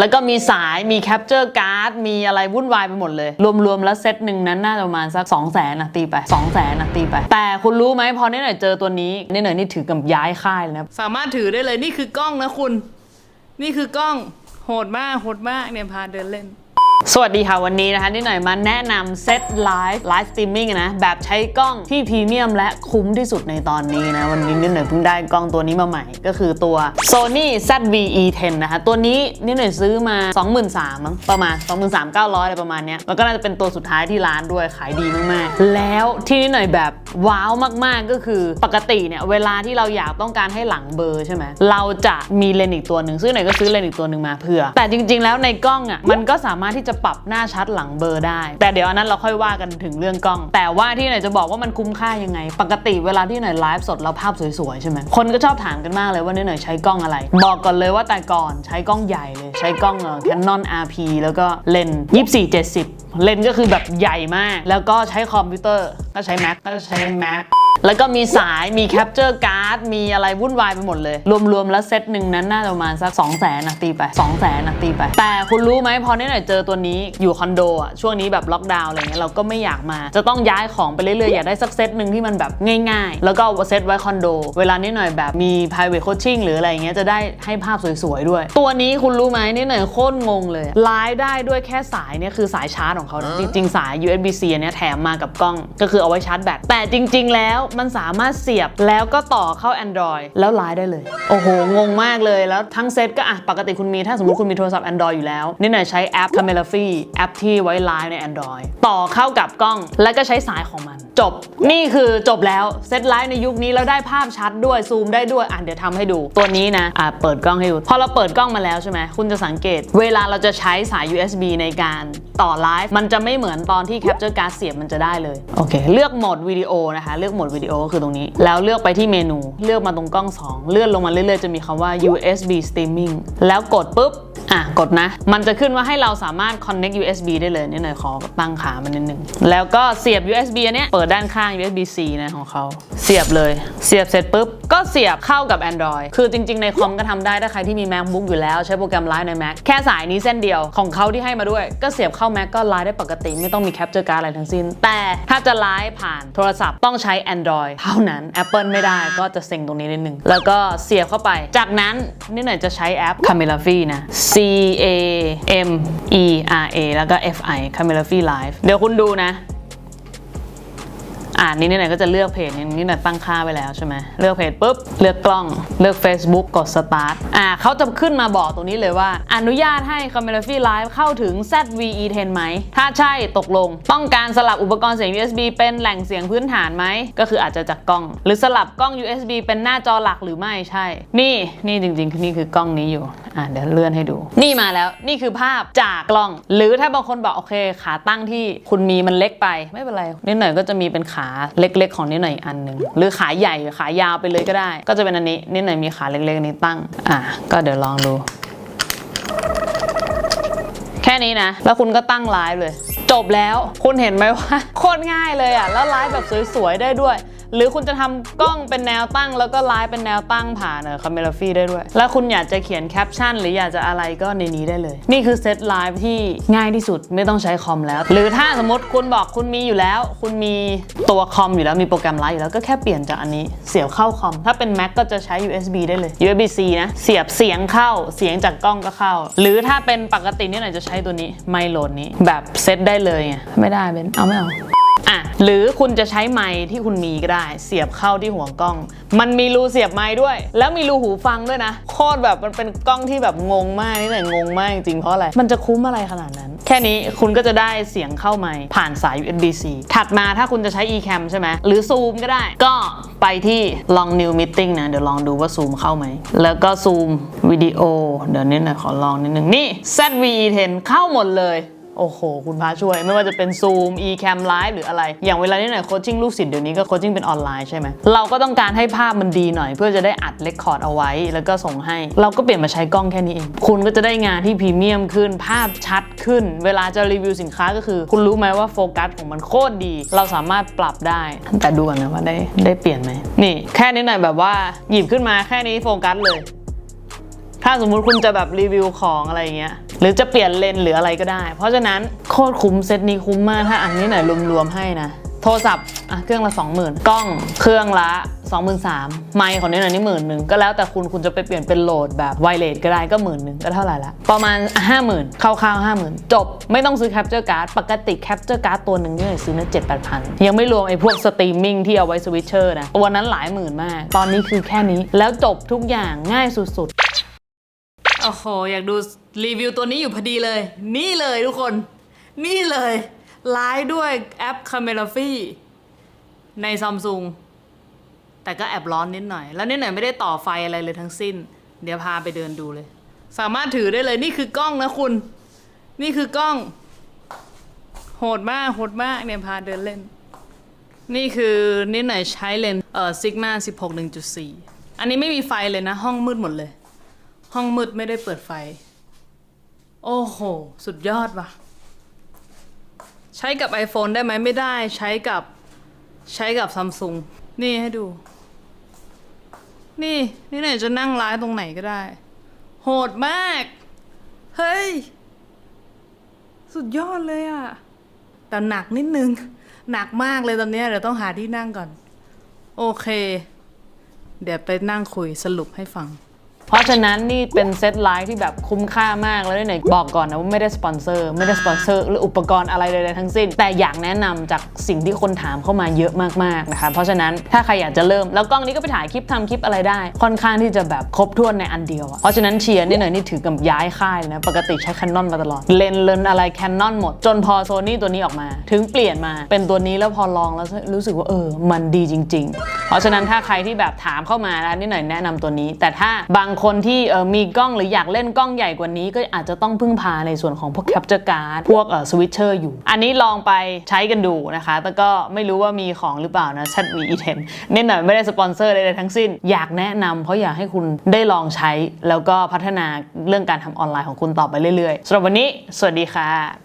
แล้วก็มีสายมีแคปเจอร์การ์ดมีอะไรวุ่นวายไปหมดเลย รวมๆแล้วเซตหนึ่งนั้นน่าจะประมาณสัก2 0 0แสนนะตีไป2 0 0แสนนะตีไป แต่คุณรู้ไหมพอเน่หน่อยเจอตัวนี้เน่หน่อยนี่ถือกับย้ายค่ายเลยนะสามารถถือได้เลยนี่คือกล้องนะคุณ นี่คือกล้องโหดมากโหดมากเนี่ยพาเดินเล่น สวัสดีค่ะ วันนี้นะคะนี่หน่อยมาแนะนำเซตไลฟ์ไลฟ์สตรีมมิ่งนะ แบบใช้กล้องที่พรีเมียมและคุ้มที่สุดในตอนนี้นะ วันนี้นี่หน่อยเพิ่งได้กล้องตัวนี้มาใหม่ ก็คือตัว Sony ZV-E10 นะคะ ตัวนี้นี่หน่อยซื้อมา 23,000มั้งประมาณ 23,900อะไรประมาณเนี้ยแล้วก็น่าจะเป็นตัวสุดท้ายที่ร้านด้วยขายดีมากๆ แล้วที่นี่หน่อยแบบว้าวมากๆก็คือปกติเนี่ยเวลาที่เราอยากต้องการให้หลังเบอร์ใช่ไหมเราจะมีเลนส์อีกตัวหนึ่งซึ่งหน่อยก็ซื้อเลนส์อีกตัวหนึ่งมาเผื่อ แต่จริง ๆ แล้วในกล้องอะมันก็สามารถที่จะจะปรับหน้าชัดหลังเบอร์ได้ แต่เดี๋ยวอันนั้นเราค่อยว่ากันถึงเรื่องกล้อง แต่ว่าที่หน่อยจะบอกว่ามันคุ้มค่ายังไง ปกติเวลาที่หน่อยไลฟ์สดเราภาพสวยๆใช่ไหมคนก็ชอบถามกันมากเลยว่าหน่อยใช้กล้องอะไร บอกก่อนเลยว่าแต่ก่อนใช้กล้องใหญ่เลยใช้กล้องเออ Canon RP แล้วก็เลนส์2470 เลนส์ก็คือแบบใหญ่มาก แล้วก็ใช้คอมพิวเตอร์ก็ใช้ Mac ก็ใช้ Mac แล้วก็มีสายมีแคปเจอร์การ์ดมีอะไรวุ่นวายไปหมดเลย รวมๆ แล้วเซตหนึ่งนั้นน่าจะประมาณสัก2 0 0แสนนะตีไป2 0 0แสนนะตีไป แต่คุณรู้ไหมพอเนี่ยหน่อยเจอตัวนี้อยู่คอนโดอะช่วงนี้แบบล็อกดาวน์อะไรเงี้ยเราก็ไม่อยากมา จะต้องย้ายของไปเรื่อยๆ อยากได้สักเซตหนึ่งที่มันแบบง่ายๆ แล้วก็เอาเซตไว้คอนโด เวลานี้หน่อยแบบมี private coaching หรืออะไรเงี้ยจะได้ให้ภาพสวยๆด้วย ตัวนี้คุณรู้ไหมนี่หน่อยโคตรงงเลยไลฟ์ได้ด้วยแค่สายเนี่ยคือสายชาร์จของเขานะจริงๆสาย USB-C อันเนี้ยแถมมากับกล้องก็คือเอาไว้ชาร์จแบตแต่จริง ๆ แล้วมันสามารถเสียบแล้วก็ต่อเข้า Android แล้วไลฟ์ได้เลย โอ้โห งงมากเลยแล้วทั้งเซตก็อะปกติคุณมีถ้าสมมติคุณมีโทรศัพท์ Android อยู่แล้ว นี่หน่อยใช้แอป Camera f r e e แอปที่ไว้ไลฟ์ใน Android ต่อเข้ากับกล้องแล้วก็ใช้สายของมัน จบ นี่คือจบแล้วเซตไลฟ์ในยุคนี้แล้วได้ภาพชัดด้วยซูมได้ด้วยอะเดี๋ยวทำให้ดูตัวนี้นะอะเปิดกล้องให้ดูพอเราเปิดกล้องมาแล้วใช่ไหมคุณจะสังเกต เวลาเราจะใช้สาย USB ในการต่อไลฟ์มันจะไม่เหมือนตอนที่ Capture Card เสียบมันจะได้เลยโอเคเลือกโหมดวิดีโอนะคะเลือกโหมดวิดีโอก็คือตรงนี้ แล้วเลือกไปที่เมนู เลือกมาตรงกล้อง 2 เลื่อนลงมาเรื่อยๆ จะมีคำว่า USB streaming แล้วกดปุ๊บ อะกดนะ มันจะขึ้นว่าให้เราสามารถ connect USB ได้เลยนี่หน่อยขอตั้งขามันนิดนึง แล้วก็เสียบ USB อันเนี้ยเปิดด้านข้าง USB C นะของเขาเสียบเลย เสียบเสร็จปุ๊บ ก็เสียบเข้ากับ Android คือจริง ๆ ในคอมก็ทำได้ถ้าใครที่มี MacBook อยู่แล้ว ใช้โปรแกรมไลฟ์ใน Mac แค่สายนี้เส้นเดียวของเขาที่ให้มาด้วย ก็เสียบเข้า Mac ก็ไลฟ์ได้ปกติไม่ต้องมี Capture Card อะไรทั้งสิ้น แต่ถ้าจะไลฟ์ผ่านโทรศัพท์ต้องใช้ Android เท่านั้น Apple ไม่ได้ก็จะเซ็งตรงนี้นิดนึงแล้วก็เสียบเข้าไป จากนั้นนี่หน่อยจะใช้แอป Camera f r e e นะ C A M E R A แล้วก็ F I Camera f r e e Live เดี๋ยวคุณดูนะ อ่านี่ไหนก็จะเลือกเพจนี้นี่ไหนตั้งค่าไว้แล้วใช่ไหมเลือกเพจปุ๊บ เลือกกล้องเลือก Facebook กด Start อ่าเขาจะขึ้นมาบอกตรงนี้เลยว่า อนุญาตให้ Camera f r e e Live เข้าถึง ZVE10 ไหม ถ้าใช่ตกลง ต้องการสลับอุปกรณ์เสียง USB เป็นแหล่งเสียงพื้นฐานไหม ก็คืออาจจะจากกล้อง หรือสลับกล้อง USB เป็นหน้าจอหลักหรือไม่ใช่ นี่นี่จริงๆนี่คือกล้องนี้อยู่อ่าเดี๋ยวเลื่อนให้ดู นี่มาแล้วนี่คือภาพจากกล้อง หรือถ้าบางคนบอกโอเค ขาตั้งที่คุณมีมันเล็กไปไม่เป็นไรนิดหน่อยก็จะมีเป็นขาเล็ก ๆ ของนิดหน่อยอีกอันหนึ่งหรือขาใหญ่ขายาวไปเลยก็ได้ ก็จะเป็นอันนี้นิดหน่อยมีขาเล็กๆนนี้ตั้งอะก็เดี๋ยวลองดู แค่นี้นะ แล้วคุณก็ตั้งไลฟ์เลย จบแล้วคุณเห็นไหมว่าโคตรง่ายเลยอะแล้วไลฟ์แบบสวยๆได้ด้วย หรือคุณจะทำกล้องเป็นแนวตั้ง แล้วก็ไลฟ์เป็นแนวตั้งผ่านเออคาเมราฟีได้ด้วย แล้วคุณอยากจะเขียนแคปชั่น หรืออยากจะอะไรก็ในนี้ได้เลย นี่คือเซตไลฟ์ที่ง่ายที่สุดไม่ต้องใช้คอมแล้ว หรือถ้าสมมติคุณบอกคุณมีอยู่แล้ว คุณมีตัวคอมอยู่แล้วมีโปรแกรมไลฟ์อยู่แล้วก็แค่เปลี่ยนจากอันนี้เสียบเข้าคอม ถ้าเป็น Mac ก็จะใช้ USB ได้เลย USB C นะเสียบเสียงเข้าเสียงจากกล้องก็เข้า หรือถ้าเป็นปกติเนี่ยหน่อยจะใช้ตัวนี้ไมโลดนี้แบบเซตได้เลยไงไม่ได้เบนเอาไม่เอา หรือคุณจะใช้ไมค์ที่คุณมีก็ได้ เสียบเข้าที่หัวกล้อง มันมีรูเสียบไมค์ด้วย แล้วมีรูหูฟังด้วยนะโคตรแบบมันเป็นกล้องที่แบบงงมากนี่แต่งงมากจริงเพราะอะไรมันจะคุ้มอะไรขนาดนั้น แค่นี้คุณก็จะได้เสียงเข้าไมค์ผ่านสาย USB-C ถัดมาถ้าคุณจะใช้ eCam ใช่ไหมหรือซูมก็ได้ ก็ไปที่ลอง new meeting นะ เดี๋ยวลองดูว่าซูมเข้าไหม แล้วก็ซูมวิดีโอเดี๋ยวนิดหน่อยขอลองนิดนึงนี่ ZV-10 เข้าหมดเลย โอ้โห คุณพระช่วย ไม่ว่าจะเป็น Zoom eCam Live หรืออะไร อย่างเวลานี้หน่อยโคชชิ่งลูกศิษย์เดี๋ยวนี้ก็โคชชิ่งเป็นออนไลน์ใช่ไหมเราก็ต้องการให้ภาพมันดีหน่อยเพื่อจะได้อัดเรคคอร์ดเอาไว้ แล้วก็ส่งให้ เราก็เปลี่ยนมาใช้กล้องแค่นี้เอง คุณก็จะได้งานที่พรีเมียมขึ้น ภาพชัดขึ้น เวลาจะรีวิวสินค้าก็คือ คุณรู้ไหมว่าโฟกัสของมันโคตรดี เราสามารถปรับได้ แต่ดูกันนะว่าได้ได้เปลี่ยนไหมนี่ แค่นี้หน่อยแบบว่าหยิบขึ้นมาแค่นี้โฟกัสเลย ถ้าสมมุติคุณจะแบบรีวิวของอะไรอย่างเงี้ย หรือจะเปลี่ยนเลนหรืออะไรก็ได้ เพราะฉะนั้นโคตรคุ้มเซตนี้คุ้มมากถ้าอันนี้หน่อยรวมๆให้นะ โทรศัพท์อะเครื่องละ 20,000 กล้องเครื่องละ 23,000ไมค์ของนี่หน่อยนี่หมื่นหนึ่งก็แล้วแต่คุณคุณจะไปเปลี่ยนเป็นโหลดแบบไวเลสก็ได้ก็หมื่นหนึ่งก็เท่าไหร่ละ ประมาณ 50,000คร่าวๆ50,000 จบ ไม่ต้องซื้อแคปเจอร์การ์ดปกติแคปเจอร์การ์ดตัวหนึ่งนี่หน่อยซื้อนะ7 8พันยังไม่รวมไอ้พวกสตรีมมิ่งที่เอาไว้สวิตเชอร์นะตัวนั้นหลายหมื่นมาก ตอนนี้คือแค่นี้แล้วจบทุกอย่างง่ายสุดๆ อ้โห อยากดูรีวิวตัวนี้อยู่พอดีเลย นี่เลยทุกคน นี่เลยไลฟ์ด้วยแอป Camera f i ในซัมซุงแต่ก็แอบร้อนนิดหน่อย แล้วนิดหน่อยไม่ได้ต่อไฟอะไรเลยทั้งสิ้น เดี๋ยวพาไปเดินดูเลย สามารถถือได้เลยนี่คือกล้องนะคุณ นี่คือกล้อง โหดมากโหดมากเนี่ยพาเดินเล่น นี่คือนิดหน่อยใช้เลนส์เอ่อซิกมา16 1.4 อันนี้ไม่มีไฟเลยนะ ห้องมืดหมดเลย ห้องมืดไม่ได้เปิดไฟ โอ้โห สุดยอดว่ะ ใช้กับ iPhone ได้ไหมไม่ได้ ใช้กับใช้กับซัมซุงนี่ให้ดู นี่ นี่ไหนจะนั่งไลฟ์ตรงไหนก็ได้ โหดมาก เฮ้ย สุดยอดเลยอะแต่หนักนิดนึง หนักมากเลยตอนนี้เดี๋ยวต้องหาที่นั่งก่อน โอเค เดี๋ยวไปนั่งคุยสรุปให้ฟัง เพราะฉะนั้นนี่เป็นเซตไลฟ์ที่แบบคุ้มค่ามากแล้วเนี่ยบอกก่อนนะว่าไม่ได้สปอนเซอร์ไม่ได้สปอนเซอร์หรืออุปกรณ์อะไรใดๆทั้งสิ้น แต่อยากแนะนำจากสิ่งที่คนถามเข้ามาเยอะมากๆนะคะเพราะฉะนั้นถ้าใครอยากจะเริ่มแล้วกล้องนี้ก็ไปถ่ายคลิปทำคลิปอะไรได้ ค่อนข้างที่จะแบบครบถ้วนในอันเดียวเพราะฉะนั้นเชียร์นี่หน่อยนี่ถือกับย้ายค่ายเลยนะปกติใช้แคนนอนมาตลอดเลนส์เลนอะไรแคนนอนหมด จนพอโซนี่ตัวนี้ออกมา ถึงเปลี่ยนมาเป็นตัวนี้แล้วพอลองแล้วรู้สึกว่าเออมันดีจริง ๆ เพราะฉะนั้นถ้าใครที่แบบถามเข้ามานะนี่หน่อยแนะนำตัวนี้ แต่ถ้าบางคนที่มีกล้องหรืออยากเล่นกล้องใหญ่กว่านี้ก็อาจจะต้องพึ่งพาในส่วนของพวกแคปเจอร์การ์ดพวกสวิตเชอร์อยู่ อันนี้ลองไปใช้กันดูนะคะ แต่ก็ไม่รู้ว่ามีของหรือเปล่านะชัดมีอีเทนนี่หน่อยไม่ได้สปอนเซอร์ใดๆทั้งสิ้น อยากแนะนำเพราะอยากให้คุณได้ลองใช้ แล้วก็พัฒนาเรื่องการทำออนไลน์ของคุณต่อไปเรื่อยๆสำหรับวันนี้ สวัสดีค่ะ